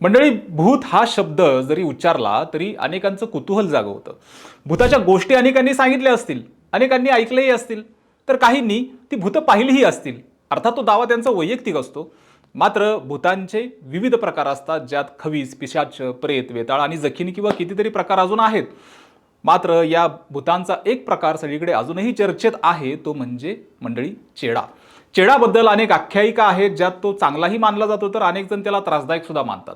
मंडळी भूत हा शब्द जरी उच्चारला तरी अनेकांचं कुतूहल जागं होतं भूताच्या गोष्टी अनेकांनी सांगितल्या असतील अनेकांनी ऐकल्याही असतील तर काहींनी ती भूतं पाहिलीही असतील. अर्थात तो दावा त्यांचा वैयक्तिक असतो. मात्र भूतांचे विविध प्रकार असतात ज्यात खवीस पिशाच प्रेत वेताळ आणि जखीन किंवा कितीतरी प्रकार अजून आहेत. मात्र या भूतांचा एक प्रकार सगळीकडे अजूनही चर्चेत आहे तो म्हणजे मंडळी चेडा. चेडाबद्दल अनेक आख्यायिका आहेत ज्यात तो चांगलाही मानला जातो तर अनेक जण त्याला त्रासदायक सुद्धा मानतात.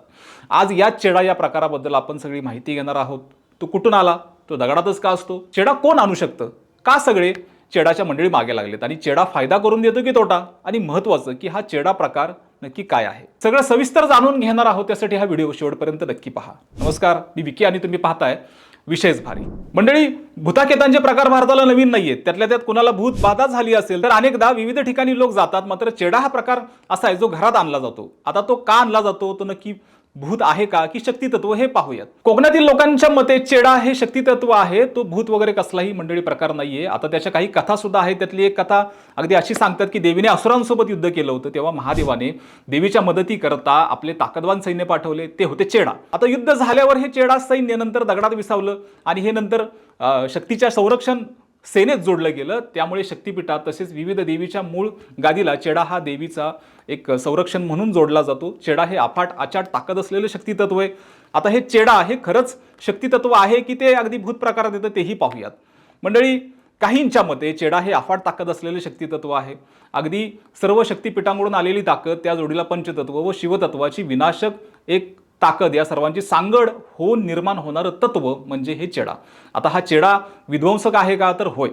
आज या चेडा या प्रकाराबद्दल आपण सगळी माहिती घेणार आहोत. तो कुठून आला? तो दगडातच का असतो? चेडा कोण आणू शकतं? का सगळे चेडाच्या मंडळी मागे लागलेत? आणि चेडा फायदा करून देतो की तोटा? आणि महत्वाचं की हा चेडा प्रकार नक्की काय आहे? सगळं सविस्तर जाणून घेणार आहोत त्यासाठी हा व्हिडिओ शेवटपर्यंत नक्की पहा. नमस्कार मी विकी आणि तुम्ही पाहताय विशेष भारी. मंडळी भूताकेतांचे प्रकार भारताला नवीन नाहीयेत. त्यातल्या त्यात कुणाला भूत बाधा झाली असेल तर अनेकदा विविध ठिकाणी लोक जातात. मात्र चेडा हा प्रकार असा आहे जो घरात आणला जातो. आता तो का आणला जातो? तो नक्की भूत आहे का की शक्तितत्व हे पाहूयात. कोकणातील लोकांच्या मते चेडा हे शक्तितत्व आहे. तो भूत वगैरे कसलाही मंडळी प्रकार नाहीये. आता त्याच्या काही कथा सुद्धा आहेत. त्यातली एक कथा अगदी अशी सांगतात की देवीने असुरांसोबत युद्ध केलं होतं. तेव्हा महादेवाने देवीच्या मदती करता आपले ताकदवान सैन्य पाठवले. ते होते चेडा. आता युद्ध झाल्यावर हे चेडा सैन्य नंतर दगडात विसावलं आणि हे नंतर शक्तीच्या संरक्षण सेनेत जोडलं गेलं. त्यामुळे शक्तिपीठात तसेच विविध देवीच्या मूळ गादीला चेडा हा देवीचा एक संरक्षण म्हणून जोडला जातो. चेडा हे अफाट आचाट ताकद असलेलं शक्तितत्व आहे. आता हे चेडा हे खरंच शक्तितत्व आहे की ते अगदी भूत प्रकारात येतं तेही पाहूयात. मंडळी काहींच्या मते चेडा हे अफाट ताकद असलेले शक्तितत्व आहे. अगदी सर्व शक्तिपीठांकडून आलेली ताकद त्या जोडीला पंचतत्व व शिवतत्वाची विनाशक एक ताकद या सर्वांची सांगड होऊन निर्माण होणारं तत्व म्हणजे हे चेडा. आता हा चेडा विध्वंसक आहे का? तर होय.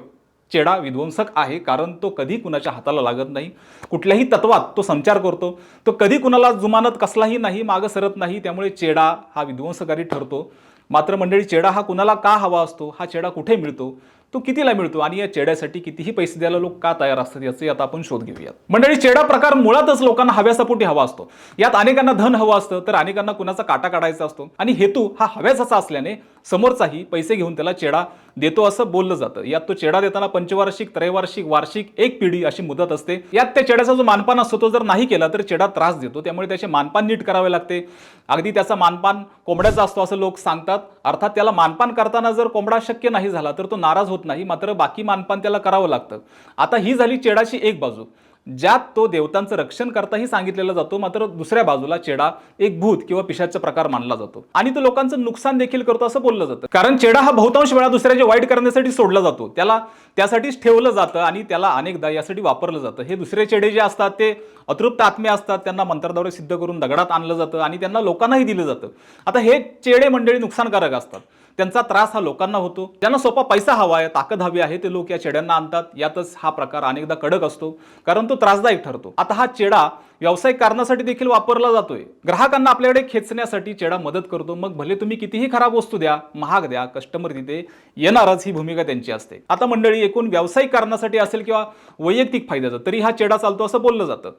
चेडा विध्वंसक आहे कारण तो कधी कुणाच्या हाताला लागत नाही. कुठल्याही तत्वात तो संचार करतो. तो कधी कुणाला जुमानत कसलाही नाही मागं सरत नाही त्यामुळे चेडा हा विध्वंसकारी ठरतो. मात्र मंडळी चेडा हा कुणाला का हवा असतो? हा चेडा कुठे मिळतो? तो कितीला मिळतो आणि या चेड्यासाठी कितीही पैसे द्यायला लोक का तयार असतात याचे आता आपण शोध घेऊयात. मंडळी चेडा प्रकार मुळातच लोकांना हव्यासापोटी हवा असतो. यात अनेकांना धन हवं असतं तर अनेकांना कुणाचा काटा काढायचा असतो. आणि हेतू हा हव्यासाचा असल्याने समोरचाही पैसे घेऊन त्याला चेडा देतो असं बोललं जातं. यात तो चेडा देताना पंचवार्षिक त्रैवार्षिक वार्षिक एक पिढी अशी मुदत असते. यात त्या चेड्याचा जो मानपान असतो तो जर नाही केला तर चेडा त्रास देतो. त्यामुळे त्याचे मानपान नीट करावे लागते. अगदी त्याचा मानपान कोंबड्याचा असतो असं लोक सांगतात. अर्थात त्याला मानपान करताना जर कोंबडा शक्य नाही झाला तर तो नाराज होत नाही. मात्र बाकी मानपान त्याला करावं लागतं. आता ही झाली चेडाची एक बाजू. ज्यात तो देवतांचं रक्षण करताही सांगितलेला जातो मात्र दुसऱ्या बाजूला चेडा एक भूत किंवा पिशाचा प्रकार मानला जातो. आणि तो लोकांचं नुकसान देखील करतो असं बोललं जातं. कारण चेडा हा बहुतांश वेळा दुसऱ्याचे वाईट करण्यासाठी सोडला जातो. त्याला त्यासाठीच ठेवलं जातं आणि त्याला अनेकदा यासाठी वापरलं जातं. हे दुसरे चेडे जे असतात ते अतृप्त आत्मे असतात त्यांना मंत्राद्वारे सिद्ध करून दगडात आणलं जातं आणि त्यांना लोकांनाही दिलं जातं. आता हे चेडे मंडळी नुकसानकारक असतात. त्यांचा त्रास हा लोकांना होतो. ज्यांना सोपा पैसा हवा आहे ताकद हवी आहे ते लोक या चेड्यांना आणतात. यातच हा प्रकार अनेकदा कडक असतो कारण तो त्रासदायक ठरतो. आता हा चेडा व्यावसायिक कारणासाठी देखील वापरला जातोय. ग्राहकांना आपल्याकडे खेचण्यासाठी चेडा मदत करतो. मग भले तुम्ही कितीही खराब वस्तू द्या महाग द्या कस्टमर तिथे येणारच ही भूमिका त्यांची असते. आता मंडळी एकूण व्यावसायिक कारणासाठी असेल किंवा वैयक्तिक फायद्याचं तरी हा चेडा चालतो असं बोललं जातं.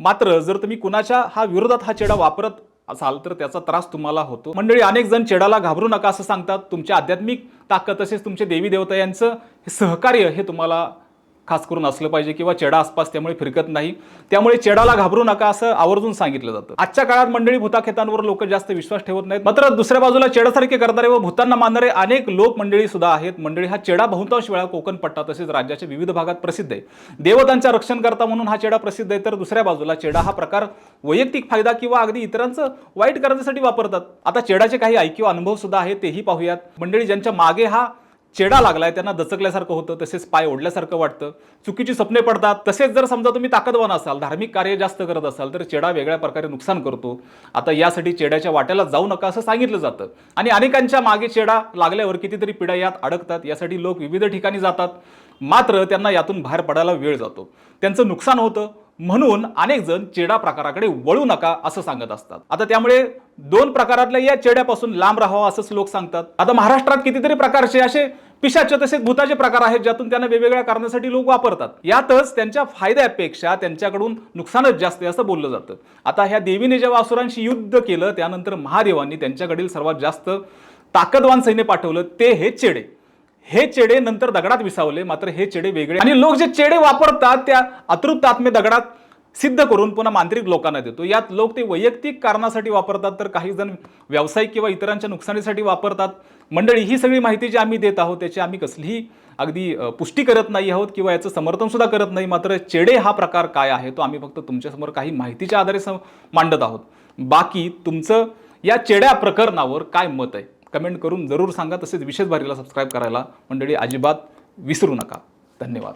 मात्र जर तुम्ही कुणाच्या हा विरोधात हा चेडा वापरत असाल तर त्याचा त्रास तुम्हाला होतो. मंडळी अनेक जण चेडाला घाबरू नका असं सांगतात. तुमच्या आध्यात्मिक ताकद तसेच तुमचे देवी देवता यांचं हे सहकार्य हे तुम्हाला खास करून असलं पाहिजे किंवा चेडा आसपास त्यामुळे फिरकत नाही. त्यामुळे चेडाला घाबरू नका असं आवर्जून सांगितलं जातं. आजच्या काळात मंडळी भूताखेतांवर लोक जास्त विश्वास ठेवत नाहीत. मात्र दुसऱ्या बाजूला चेडासारखे करणारे व भूतांना मानणारे अनेक लोक मंडळी सुद्धा आहेत. मंडळी हा चेडा बहुतांश वेळा कोकण पट्टा तसेच राज्याच्या विविध भागात प्रसिद्ध आहे. देवतांच्या रक्षण करता म्हणून हा चेडा प्रसिद्ध आहे. तर दुसऱ्या बाजूला चेडा हा प्रकार वैयक्तिक फायदा किंवा अगदी इतरांचं वाईट करण्यासाठी वापरतात. आता चेडाचे काही ऐकिव अनुभव सुद्धा आहेत तेही पाहूयात. मंडळी ज्यांच्या मागे हा चेडा लागलाय त्यांना दचकल्यासारखं होतं तसेच पाय ओढल्यासारखं वाटतं. चुकीची स्वप्ने पडतात तसेच जर समजा तुम्ही ताकदवान असाल धार्मिक कार्य जास्त करत असाल तर चेडा वेगळ्या प्रकारे नुकसान करतो. आता यासाठी चेड्याच्या वाट्याला जाऊ नका असं सांगितलं जातं. आणि अनेकांच्या मागे चेडा लागल्यावर कितीतरी पिढ्या यात अडकतात यासाठी लोक विविध ठिकाणी जातात. मात्र त्यांना यातून बाहेर पडायला वेळ जातो. त्यांचं नुकसान होतं म्हणून अनेक जण चेडा प्रकाराकडे वळू नका असं सांगत असतात. आता त्यामुळे दोन प्रकारातल्या या चेड्यापासून लांब राहावं असंच लोक सांगतात. आता महाराष्ट्रात कितीतरी प्रकारचे असे पिशाचे तसेच भूताचे प्रकार आहेत ज्यातून त्यांना वेगवेगळ्या कारणासाठी लोक वापरतात. यातच त्यांच्या फायद्यापेक्षा त्यांच्याकडून नुकसानच जास्त आहे असं बोललं जातं. आता ह्या देवीने जेव्हा असुरांशी युद्ध केलं त्यानंतर महादेवांनी त्यांच्याकडील सर्वात जास्त ताकदवान सैन्य पाठवलं ते हे चेडे. हे चेडे नंतर दगडात विसावले मात्र हे चेडे वेगळे. आणि लोक जे चेडे वापरतात त्या अतृप्त आत्मे दगडात सिद्ध करून पुन्हा मांत्रिक लोकांना देतो. यात लोक ते वैयक्तिक कारणासाठी वापरतात तर काही जण व्यावसायिक किंवा इतरांच्या नुकसानीसाठी वापरतात. मंडळी ही सगळी माहिती जी आम्ही देत आहोत त्याची आम्ही कसलीही अगदी पुष्टी करत नाही आहोत किंवा याचं समर्थन सुद्धा करत नाही. मात्र चेडे हा प्रकार काय आहे तो आम्ही फक्त तुमच्यासमोर काही माहितीच्या आधारे मांडत आहोत. बाकी तुमचं या चेड्या प्रकरणावर काय मत आहे? कमेंट करून जरूर सांगा तसेच विशेष भारीला सबस्क्राईब करायला. मंडळी अजिबात विसरू नका. धन्यवाद.